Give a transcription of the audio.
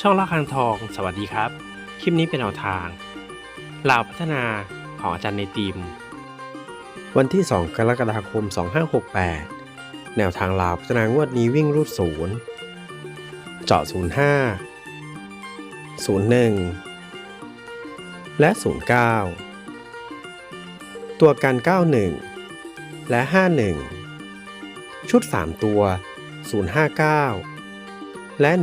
ช่องละคังทอง สวัสดีครับ คลิปนี้เป็นแนวทางลาวพัฒนาของอาจารย์ในทีม วันที่ 2 กรกฎาคม 2568 แนวทางลาวพัฒนางวดนี้วิ่งรูดศูนย์เจาะ 05 01 และ 09 ตัวกัน 91 และ 51 ชุด 3 ตัว 059 และ 109